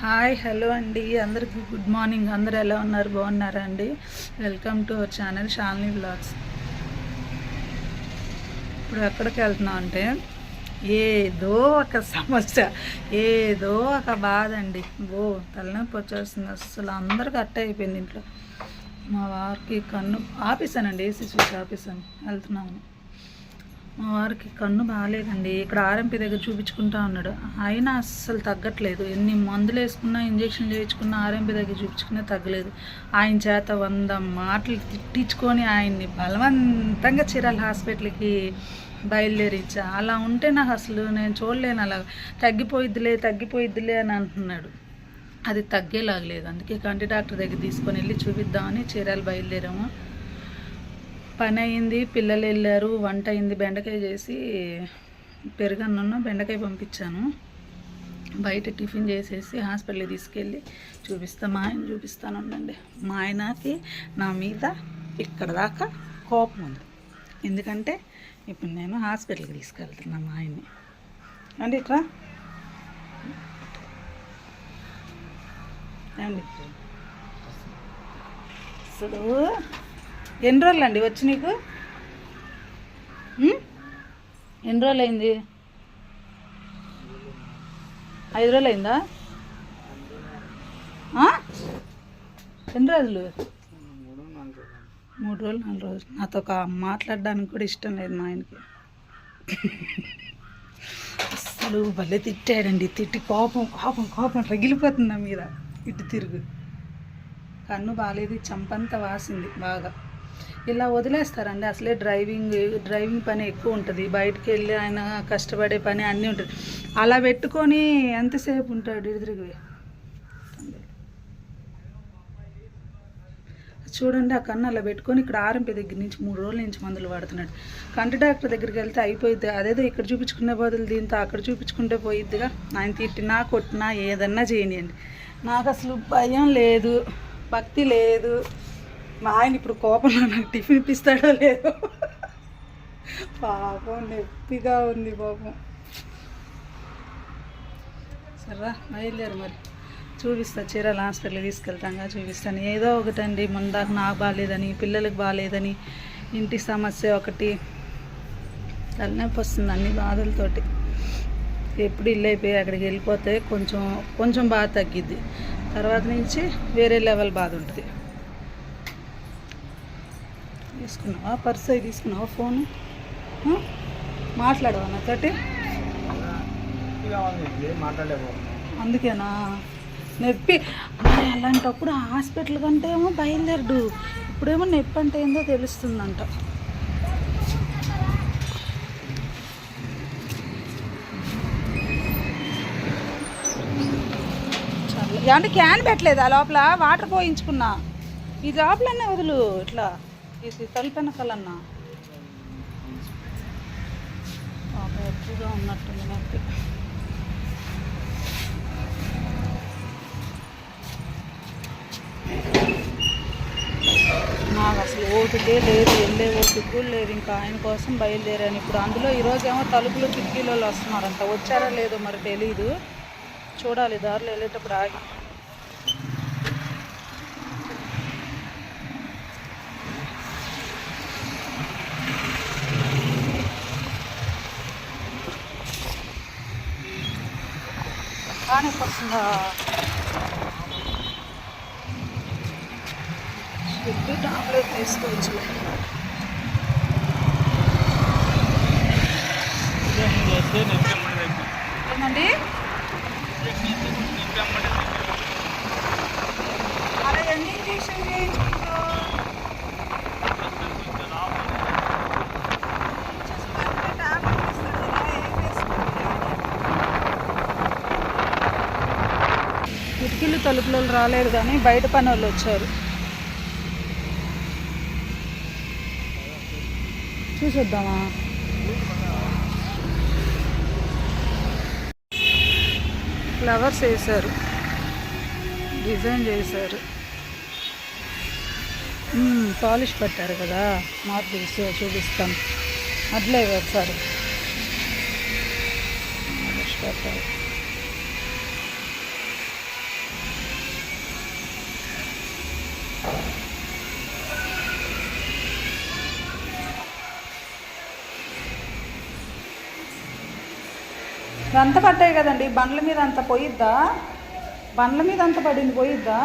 Hi hello అండి. అందరికి good morning. అందరు ఎలా ఉన్నారు? బాగున్నారా అండి? Welcome to our channel Shalini blogs ఇప్పుడు ఎక్కడికి వెళ్తున్నాం అంటే ఏదో ఒక సమస్య ఏదో ఒక బాధ అండి. ఓ తలనొప్పి వచ్చేస్తుంది. అసలు అందరికి అట్ట అయిపోయింది ఇంట్లో. మా వారికి కన్ను ఆపేసానండి ఏసీ చూసి ఆపేసాను వెళ్తున్నాము మా వారికి కన్ను బాగాలేదండి. ఇక్కడ ఆర్ఎంపీ దగ్గర చూపించుకుంటా ఉన్నాడు. అయినా అస్సలు తగ్గట్లేదు. ఎన్ని మందులు వేసుకున్నా ఇంజక్షన్ చేయించుకున్నా ఆర్ఎంపీ దగ్గర చూపించుకున్నా తగ్గలేదు. ఆయన చేత వంద మాటలు తిట్టించుకొని ఆయన్ని బలవంతంగా చీరాల హాస్పిటల్కి బయలుదేరించా. అలా ఉంటే నాకు అసలు నేను చూడలేను. అలా తగ్గిపోయిద్దిలే తగ్గిపోయిద్దిలే అని అంటున్నాడు. అది తగ్గేలాగలేదు అందుకే కంటి డాక్టర్ దగ్గర తీసుకొని వెళ్ళి చూపిద్దామని చీరాలు బయలుదేరాము. పని అయింది పిల్లలు వెళ్ళారు వంట అయింది బెండకాయ చేసి పెరుగన్నున్న బెండకాయ పంపించాను. బయట టిఫిన్ చేసేసి హాస్పిటల్కి తీసుకెళ్ళి చూపిస్తా మా ఆయన చూపిస్తాను ఉండండి. మా ఆయనకి నా మీద ఇక్కడ దాకా కోపం ఉంది. ఎందుకంటే ఇప్పుడు నేను హాస్పిటల్కి తీసుకెళ్తున్నా మా ఆయన్ని. అండి ఇట్రా. అండి అసలు ఎన్ని రోజులు అండి వచ్చి నీకు? ఎన్ని రోజులు అయింది ఐదు రోజులు అయిందా ఎన్ని రోజులు? మూడు రోజులు నాలుగు రోజులు. నాతో ఒక మాట్లాడడానికి కూడా ఇష్టం లేదు మా ఆయనకి. అసలు భలే తిట్టాడండి తిట్టి కోపం కోపం కోపం రగిలిపోతుంది నా మీద. ఇటు తిరుగు. కన్ను బాగాలేదు చంపంత వాసింది బాగా. ఇలా వదిలేస్తారండి. అసలే డ్రైవింగ్ డ్రైవింగ్ పని ఎక్కువ ఉంటుంది. బయటికి వెళ్ళి ఆయన కష్టపడే పని అన్నీ ఉంటుంది. అలా పెట్టుకొని ఎంతసేపు ఉంటాడు ఇదిరిగి చూడండి ఆ కన్ను అలా పెట్టుకొని ఇక్కడ ఆర్ఎంపీ దగ్గర నుంచి మూడు రోజుల నుంచి మందులు వాడుతున్నాడు. కంటి డాక్టర్ దగ్గరికి వెళ్తే అయిపోయింది అదేదో ఇక్కడ చూపించుకునే బదులు దీంతో అక్కడ చూపించుకుంటే పోయిద్దిగా? ఆయన తిట్టినా కొట్టినా ఏదన్నా చేయనియండి. నాకు అసలు భయం లేదు. భక్తి లేదు. మా ఆయన ఇప్పుడు కోపంలో నాకు టిఫిన్ ఇప్పిస్తాడో లేదో. పాపం నొప్పిగా ఉంది పాపం. సరే బయలుదేరు మరి. చూపిస్తా చీరల హాస్పిటల్కి తీసుకెళ్తాగా చూపిస్తాను. ఏదో ఒకటండి ముందాక నాకు బాగాలేదని పిల్లలకు బాగాలేదని ఇంటి సమస్య ఒకటి. తలనొప్పి వస్తుంది అన్ని బాధలతోటి. ఎప్పుడు ఇల్లు అయిపోయి అక్కడికి వెళ్ళిపోతే కొంచెం కొంచెం బాధ తగ్గిద్ది. తర్వాత నుంచి వేరే లెవెల్ బాధ ఉంటుంది. తీసుకున్నావా? పర్స్ అవి తీసుకున్నావా ఫోన్? మాట్లాడవా నాతోటి అందుకేనా? నొప్పి. అలాంటప్పుడు హాస్పిటల్ కంటే ఏమో బయలుదేరడు. ఇప్పుడేమో నొప్పి అంటే ఏందో తెలుస్తుందంట. అంటే క్యాన్ పెట్టలేదు ఆ లోపల? వాటర్ పోయించుకున్నా. ఈ లోపలనే వదులు ఇట్లా. ఇది తలుపెన కలన్నా ఎక్కువగా ఉన్నట్టుంది నొప్పి నాకు అసలు ఓపికే లేదు వెళ్ళే ఓపిక కూడా లేదు. ఇంకా ఆయన కోసం బయలుదేరాను. ఇప్పుడు అందులో ఈరోజు ఏమో తలుపులు కిటికీలలో వస్తున్నారంట. వచ్చారా లేదో మరి తెలీదు. చూడాలి దారిలో వెళ్ళేటప్పుడు ఆగి. కానీ వస్తుందా చెప్పి టాబ్లెట్ తీసుకోవచ్చు ఏమండి అలా ఎన్ని ఇంజక్షన్ చేయించుకుంటావు కిటికీలు తలుపులు రాలేదు కానీ బయట పని వాళ్ళు వచ్చారు. చూసొద్దామా? ఫ్లవర్స్ వేశారు. డిజైన్ చేశారు. పాలిష్ పెట్టారు కదా? మార్పు చూపిస్తాం. అట్లే ఒకసారి పెట్టారు. ఇదంతా పట్టాయి కదండి. బండ్ల మీద అంత పోయిద్దా? బండ్ల మీద అంత పడింది పోయిద్దా?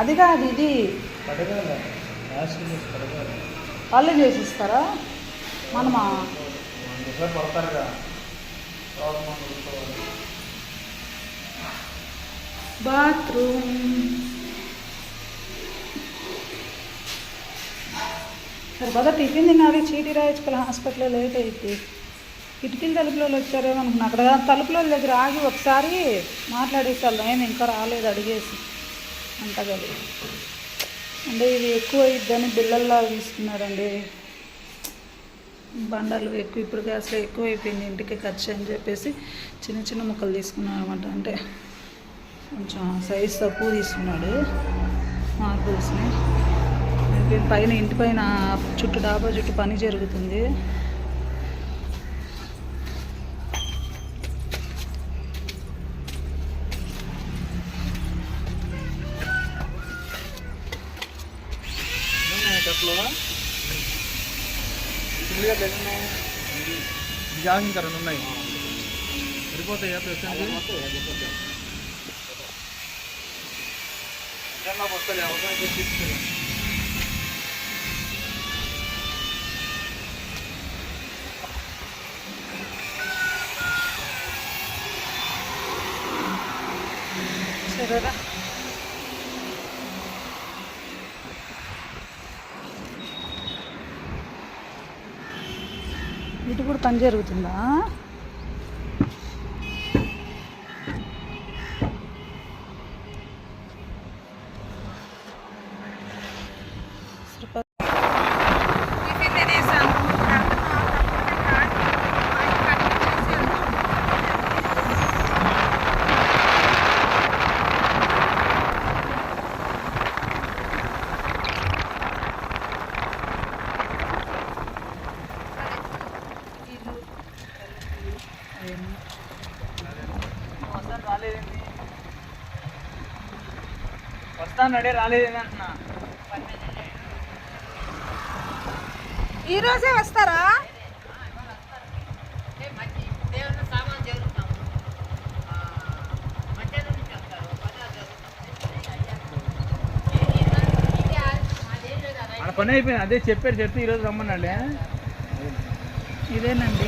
అది కాదు ఇది. వాళ్ళే చేసిస్తారా? మనమా? బాత్రూమ్. సరిపోదా టిఫిన్ తినాలి. చీటీ రాయించుకోవాలి. హాస్పిటల్లో లేట్ అయితే కిటికీలు తలుపులో వచ్చారేమో అనుకున్నా. అక్కడ తలుపులో దగ్గర ఆగి ఒకసారి మాట్లాడేసి ఏమి ఇంకా రాలేదు అడిగేసి. అంట కదా అంటే ఇది ఎక్కువ అయిద్దని బిల్లల్లా తీసుకున్నారండి. బండలు ఎక్కువ ఇప్పుడు గ్యాస్లో ఎక్కువ అయిపోయింది ఇంటికి ఖర్చు అని చెప్పేసి చిన్న చిన్న ముక్కలు తీసుకున్నాను అనమాట అంటే కొంచెం సైజ్ తక్కువ తీసుకున్నాడు మార్బుల్స్ని. పైన ఇంటి పైన చుట్టూ డాబా చుట్టూ పని జరుగుతుంది. జాగింగ్ రెండు ఉన్నాయి. సరిపోతాయా ప్రస్తుతానికి జొన్న వస్తుంది అవసరం తీసుకెళ్ళి సరేరా ఇటు కూడా పని జరుగుతుందా? వస్తాను రాలేదండి వస్తాను అడే రాలేదండి అంటున్నా. ఈ రోజే వస్తారా పని అయిపోయింది అదే చెప్పారు చెప్తే ఈరోజు రమ్మన్నాడే ఇదేనండి.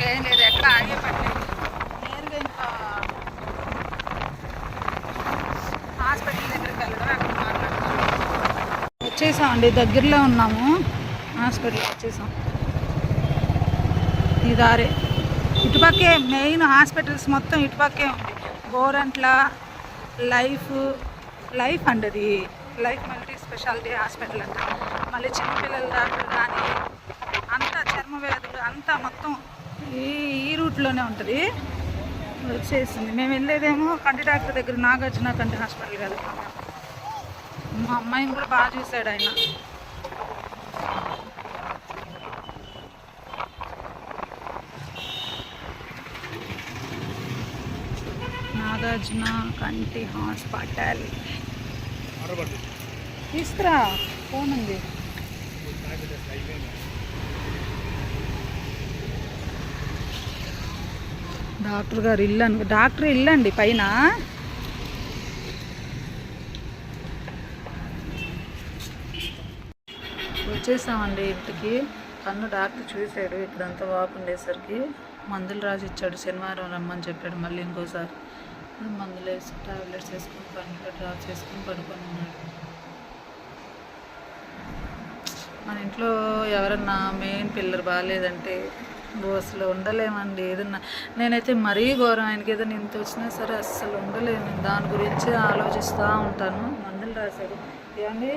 లేదు ఎక్కడ ఆగే పట్టలేదు నేరుగా ఇంకా హాస్పిటల్ దగ్గరికి వెళ్ళడం అక్కడ మాట్లాడతాం వచ్చేసామండి దగ్గరలో ఉన్నాము. హాస్పిటల్కి వచ్చేసాం. ఈ దారే. ఇటుపక్కే మెయిన్ హాస్పిటల్స్ మొత్తం ఇటుపక్కే ఉంది. గోరంట్ల లైఫ్ లైఫ్ అండి అది. లైఫ్ మల్టీ స్పెషాలిటీ హాస్పిటల్ అంట. మళ్ళీ చిన్నపిల్లల డాక్టర్ కానీ అంతా చర్మ వ్యాధులు అంతా మొత్తం ఈ ఈ రూట్లోనే ఉంటుంది. వచ్చేసింది. మేము వెళ్ళేదేమో కంటి డాక్టర్ దగ్గర నాగార్జున కంటి హాస్పిటల్ వెళ్తాము మా అమ్మాయిని కూడా బాగా చూశాడు ఆయన. నాగార్జున కంటి హాస్పిటల్ తీసుకురా ఫోన్ ఉంది. డాక్టర్ గారు ఇల్లు అను డాక్టర్ ఇల్లండి పైన. వచ్చేసామండి ఇంటికి. కన్ను డాక్టర్ చూశాడు ఇక్కడంతా వాపు ఉండేసరికి మందులు రాసి ఇచ్చాడు శనివారం రమ్మని చెప్పాడు మళ్ళీ ఇంకోసారి. మందులు వేసి టాబ్లెట్స్ వేసుకొని పండుగ డ్రాప్ చేసుకొని పడుకొని ఉన్నాడు మన ఇంట్లో ఎవరన్నా మెయిన్ పిల్లర్ బాగాలేదంటే అసలు ఉండలేమండి ఏదన్నా. నేనైతే మరీ ఘోరం ఆయనకి ఏదైనా ఇంత వచ్చినా సరే అస్సలు ఉండలేను. దాని గురించి ఆలోచిస్తూ ఉంటాను. మందులు రాశాడు. ఏమండి?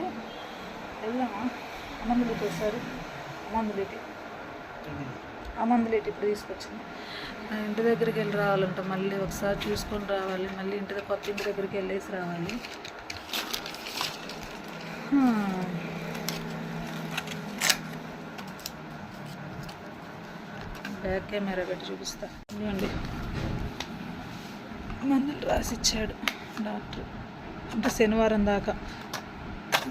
వెళ్దామా? మందులు ఇటు ఒకసారి మందులు ఇటు ఆ మందులు ఇటు ఇప్పుడు తీసుకొచ్చింది. ఇంటి దగ్గరికి వెళ్ళి రావాలంట. మళ్ళీ ఒకసారి చూసుకొని రావాలి. మళ్ళీ ఇంటి దగ్గర కొత్త ఇంటి దగ్గరికి వెళ్ళేసి రావాలి. బ్యాక్ కెమెరా పెట్టి చూపిస్తా. ఇవ్వండి మందులు రాసిచ్చాడు డాక్టర్. అంటే శనివారం దాకా.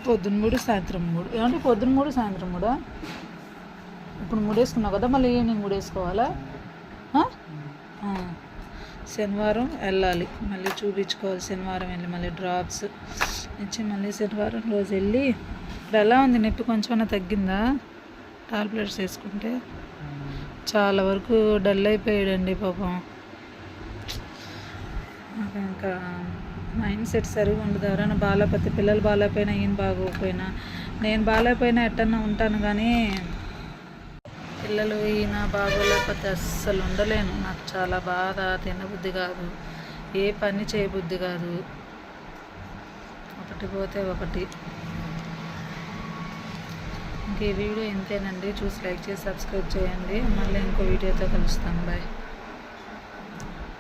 పొద్దున్న మూడు సాయంత్రం మూడు. ఏమంటే పొద్దున్న మూడు సాయంత్రం మూడా? ఇప్పుడు మూడు వేసుకున్నావు కదా మళ్ళీ ఈవినింగ్ మూడు వేసుకోవాలా శనివారం వెళ్ళాలి. మళ్ళీ చూపించుకోవాలి శనివారం వెళ్ళి మళ్ళీ డ్రాప్స్ ఇచ్చి మళ్ళీ శనివారం రోజు వెళ్ళి ఇప్పుడు ఎలా ఉంది నొప్పి కొంచెమైనా తగ్గిందా? టాబ్లెట్స్ వేసుకుంటే? చాలా వరకు డల్ అయిపోయాడండి పాపం. ఇంకా మైండ్ సెట్ సరిగా ఉండదు. ఎవరైనా బాగాలేకపోతే పిల్లలు బాగాలేకపోయినా ఏం బాగోకపోయినా నేను బాగాలేకపోయినా ఎట్టన్నా ఉంటాను కానీ పిల్లలు ఈయన బాగోలేకపోతే అస్సలు ఉండలేను. నాకు చాలా బాధ తినబుద్ధి కాదు ఏ పని చేయబుద్ధి కాదు. ఒకటి పోతే ఒకటి. ఇంకే వీడియో ఇంతేనండి. చూసి లైక్ చేసి సబ్స్క్రైబ్ చేయండి. మళ్ళీ ఇంకో వీడియోతో కలుస్తాను బాయ్.